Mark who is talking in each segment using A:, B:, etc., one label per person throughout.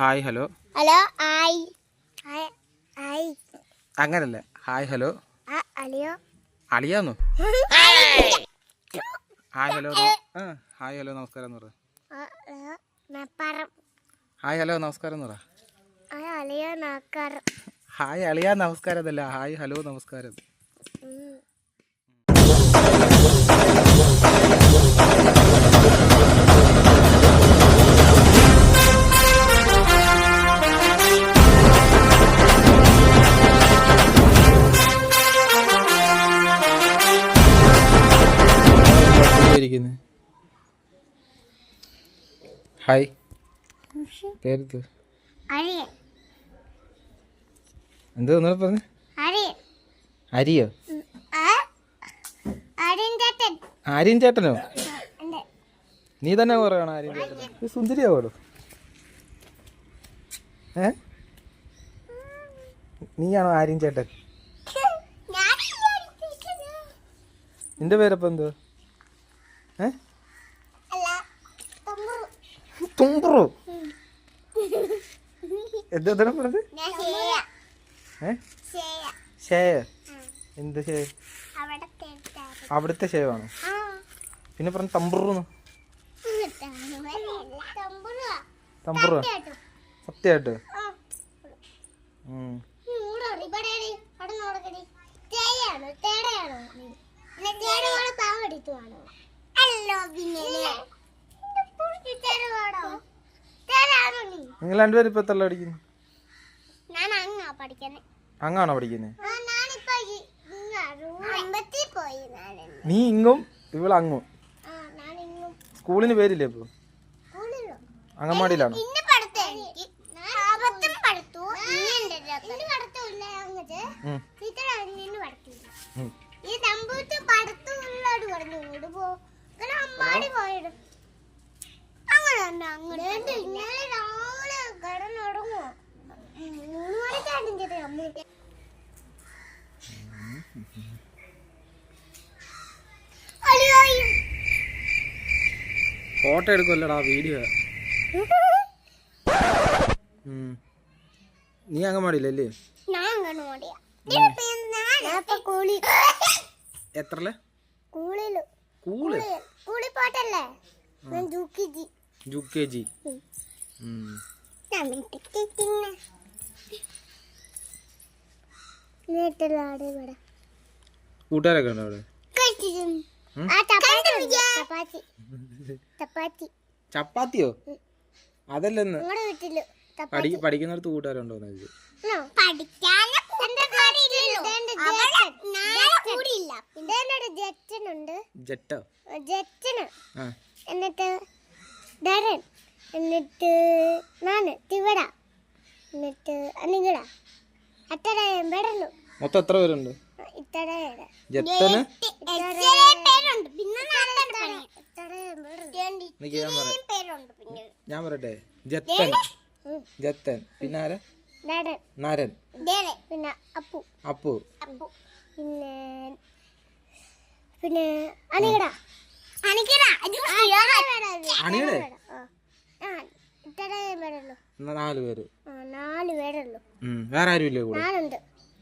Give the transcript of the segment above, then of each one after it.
A: Hi hello.
B: Hello hi. Hi hi.
A: അങ്ങനല്ല. Hi hello.
B: അലിയോ
A: അളിയാന്നോ? Hi hello. ആ hi hello നമസ്കാരം എന്ന് പറ.
B: ആ, ഹലോ നപ്പറം
A: ഹായ് ഹലോ നമസ്കാരം എന്ന് പറ.
B: ആ അലിയോ നാക്കാറ്
A: ഹായ് അളിയ നമസ്കാരം അല്ല ഹായ് ഹലോ നമസ്കാരം. ഹായ്. പേരെന്ത്? എന്താ നിങ്ങൾ പറഞ്ഞു? അരിയോ? ആര്യൻ ചേട്ടനോ? നീ തന്നെ പറയണോ ആര്യൻ ചേട്ടൻ സുന്ദരിയാവോ ഏ? നീയാണോ ആര്യൻ ചേട്ടൻ? നിന്റെ പേരപ്പം എന്തോ ഏ?
B: തുമ്പറോ.
A: എന്താ എന്താണ് പറഞ്ഞത്? ഷേയ എന്ത് അവിടുത്തെ ഷേവാണോ
B: ആ.
A: പിന്നെ പറഞ്ഞ തമ്പുറന്ന്.
B: തമ്പുറു
A: സത്യമായിട്ട്.
B: ആ.
A: ഉം.
B: മൂടോടി ഇവിടെയാടി അവിടെ നോടക്കടി തേയാണോ തേടയാണോ നീ പിന്നെ തേടുവാണോ പാവടിക്കുവാണോ അല്ലോ പിന്നെ തേടുവാണോ തേടാണോ നീ
A: നിങ്ങൾ രണ്ടുപേരും ഇപ്പൊ എത്ര പഠിക്കുന്നു? അങ്ങാണോ പഠിക്കുന്നത് നീ ഇങ്ങും ഇവൾ അങ്ങും. സ്കൂളിന് പേരില്ലേ ഇപ്പൊ? അങ്കമാടിയിലാണോ
B: ഇന്ന്
A: ഫോട്ടോ എടുക്കുമല്ലടാ വീഡിയോ നീ
B: കൂളി
A: എത്രല്ലേ?
B: ജി
A: കെ ജി
B: ഞാൻ മിണ്ടിക്ക് തിന്നെ നേട്ടലാട് ഇവിടെ
A: കൂട്ടുകാരൊക്കെ ഉണ്ടോ അവിടെ ചപ്പാത്തിയോ? അതല്ലെന്ന്. പഠിക്കുന്നിടത്ത് കൂട്ടുകാരുണ്ടോ
B: എന്നിട്ട് ധരൻ. എന്നിട്ട് നാണ് തിവട എന്നിട്ട് അനിങ്ങട
A: മൊത്തം എത്ര പേരുണ്ട്? ജത്തന് ഞാൻ പറയാം.
B: പേരുണ്ട് പിന്നെ.
A: ഞാൻ പറയട്ടെ. ജത്തൻ. ജത്തൻ. പിന്നെ ആരാ? നരൻ.
B: പിന്നെ അപ്പു.
A: അപ്പു.
B: പിന്നെ പിന്നെ അനികട. അനികട.
A: നാല് പേര്.
B: നാല് പേരുള്ളൂ.
A: വേറെ ആരും ഇല്ലേ കൂടെ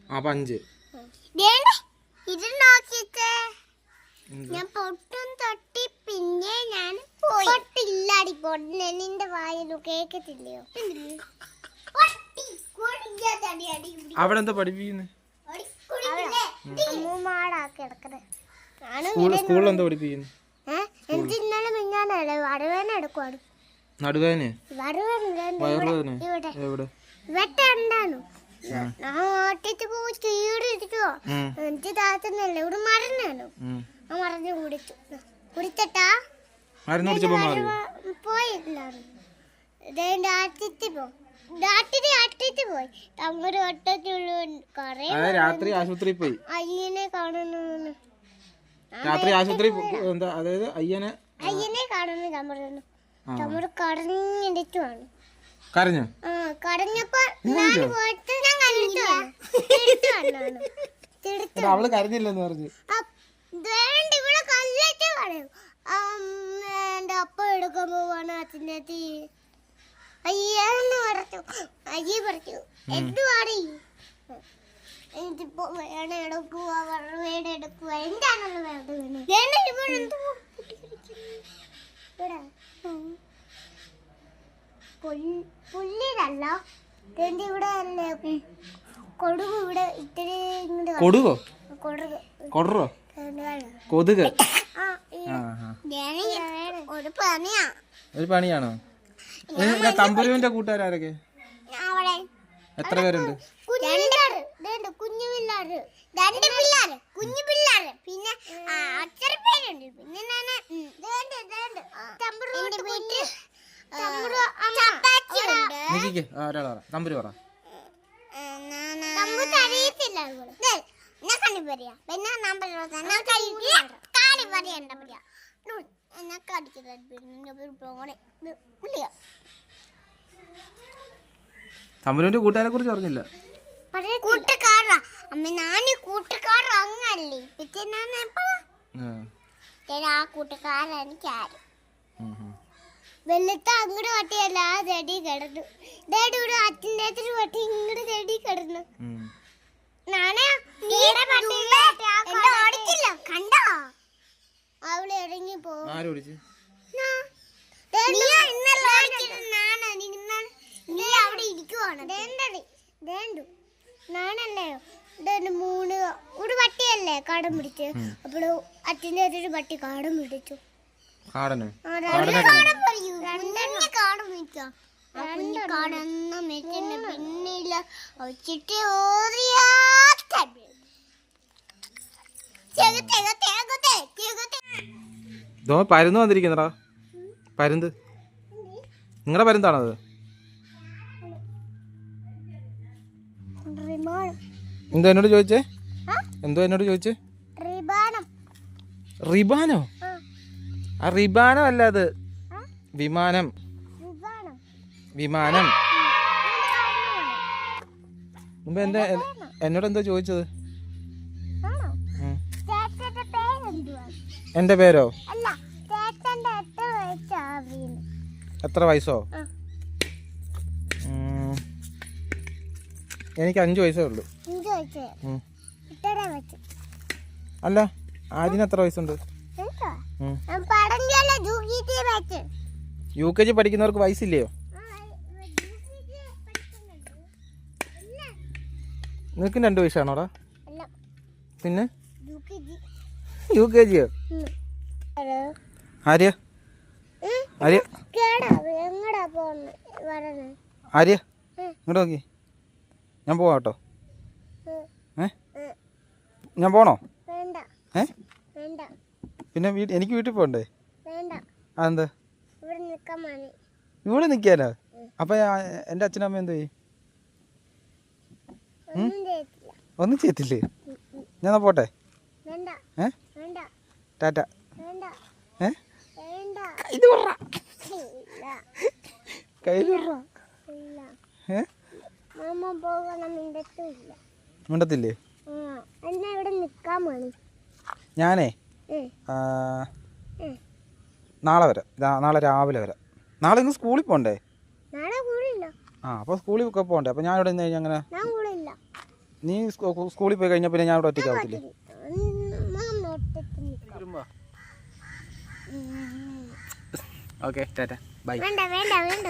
A: അപ്പൊ അഞ്ച്.
B: ഞാൻ പൊട്ടും തൊട്ടി പിന്നെ ഞാൻ പൊട്ടില്ലാടി പൊട്ടില്ല നിന്റെ വായു കേക്കത്തില്ലയോ?
A: അവിടെ എന്താ പഠിപ്പിക്കുന്നത് സ്കൂളിൽ എന്താ പഠിപ്പിക്കുന്നത് നടുവേന് വയറുവേദന
B: ഇവിടെ.
A: എവിടെ?
B: വെട്ട ഉണ്ടാന്നു ഓട്ടിട്ട് പോയി ചീടിരിക്കുവോ
A: ഉം,
B: എനിക്ക് താത്തുന്നല്ലേ ഇവിടെ മറന്നു
A: ഉം.
B: ആ മറഞ്ഞു കുടിച്ചു കുടിച്ചട്ടാ
A: മരുന്ന് കുടിച്ചപ്പോ മാറി.
B: പോ. പോയി. തമ്മൊരു കൊറേ
A: രാത്രി ആശുപത്രി പോയി.
B: അയ്യനെ കാണുന്നു
A: രാത്രി ആശുപത്രി എന്താ അതായത് അയ്യനെ
B: അയ്യനെ കാണുന്നു തമ്മറുന്നു. തമ്മറ് കടഞ്ഞെടുത്തുവാണ്
A: കരഞ്ഞോ. അവൾ കരഞ്ഞില്ലെന്ന് പറഞ്ഞു.
B: അപ്പ എടുക്കുമ്പോ പോവാണ് അച്ഛന്റെ തീ അയ്യെന്ന് പറഞ്ഞു പറിച്ചു അരി പറിച്ചു എന്തുവാടി? എനിക്കിപ്പോ വേണം എടുക്കുക വേണം എടുക്കുക എന്താണല്ലോ വേണ്ടത്? വേണ്ട ഇവിടെ എന്തോ ഇവിടെ ഇവിടെ കൊടുക് ഇവിടെ ഇത്തിരി.
A: കൊടുകോ കൊതുക്.
B: ഒരു പണിയാ.
A: ഒരു പണിയാണോ? തമ്പുരുവിന്റെ കൂട്ടുകാരൊക്കെ
B: അവിടെ.
A: എത്ര പേരുണ്ട്?
B: കുഞ്ഞില്ലാറ് ഇതുണ്ട് കുഞ്ഞു പിള്ളേര്. രണ്ട് പിള്ളേര്. കുഞ്ഞു പിള്ളേര്. പിന്നെ പേരുണ്ട്. പിന്നെ
A: തമ്പുരു പറ. തമ്പുരുവിന്റെ കൂട്ടുകാരെ കുറിച്ച് പറഞ്ഞില്ല
B: കൂട്ടുകാരാ അമ്മ ഞാൻ അങ്ങല്ലേ പിന്നെ
A: ആ.
B: ആ വെള്ളത്തെ അങ്ങോട്ട് വട്ടിയല്ല ആ ചെടി കിടന്നു. ഇതായിട്ട് ഇവിടെ അച്ഛന്റെ അച്ഛന് വട്ടി ഇങ്ങോട്ട് ചെടി കിടന്നു. കണ്ടോ? അവൾ ഇറങ്ങി പോകും
A: ആര് വിളിച്ച്?
B: നീ. അവിടെ ഇരിക്കുവാണ്. മൂന്ന് ഒരു പട്ടിയല്ലേ കാടം പിടിച്ച്. അപ്പോൾ അച്ഛന്റെ ഒരു പട്ടി കാടം പിടിച്ചു.
A: കാടന്. ഇതോ പരുന്ന് വന്നിരിക്കുന്നടാ. പരുന്ത്. നിങ്ങളുടെ പരുന്താണോ അത്?
B: റിമാണം.
A: എന്തോ എന്നോട് ചോദിച്ചേ? എന്തോ എന്നോട് ചോദിച്ചേ?
B: റിബാനം. ആ,
A: റിബാനം അല്ല അത്. വിമാനം. വിമാനം. മുമ്പ് എന്താ എന്നോട് എന്തോ ചോദിച്ചത്? എന്റെ പേരോ?
B: എത്ര വയസ്സാ
A: എനിക്ക് അഞ്ചു വയസ്സേ ഉള്ളൂ. അല്ല ആദ്യം എത്ര വയസ്സുണ്ട്? യു കെ ജി പഠിക്കുന്നവർക്ക് വയസ്സില്ലയോ? നിനക്കും രണ്ട് വയസ്സാണോടാ? പിന്നെ? യു കെ ജിയോ ആര്യ? ആര്യ? ഇങ്ങോട്ട് നോക്കി. ഞാൻ പോവാം കേട്ടോ. ഏ? ഞാൻ പോണോ? ഏ?
B: വേണ്ട.
A: പിന്നെ എനിക്ക് വീട്ടിൽ
B: പോണ്ടേ?
A: അതെന്താ?
B: ഇവിടെ നിക്കാനോ? അപ്പൊ
A: എന്റെ നിൽക്കാനോ അപ്പം എന്റെ അച്ഛനമ്മ എന്ത് ചെയ്യും?
B: ഒന്നും ചെയ്യത്തില്ല.
A: ഞാൻ പോട്ടെ? ഏ? ടാറ്റ. ഏ? മിണ്ടത്തില്ലേ? ഞാനേ. നാളെ വരെ. നാളെ രാവിലെ വരെ. നാളെ ഇന്ന് സ്കൂളിൽ പോകണ്ടേ ആ അപ്പോൾ സ്കൂളിൽ ഒക്കെ പോകണ്ടേ അപ്പോൾ ഞാൻ ഇവിടെ നിന്ന് കഴിഞ്ഞാൽ അങ്ങനെ നീ സ്കൂളിൽ പോയി കഴിഞ്ഞാൽ പിന്നെ ഞാൻ ഇവിടെ ഒറ്റയ്ക്കാവത്തില്ലേ ഓക്കെ ടാറ്റ. ബൈ.
B: വേണ്ട വേണ്ട വേണ്ട.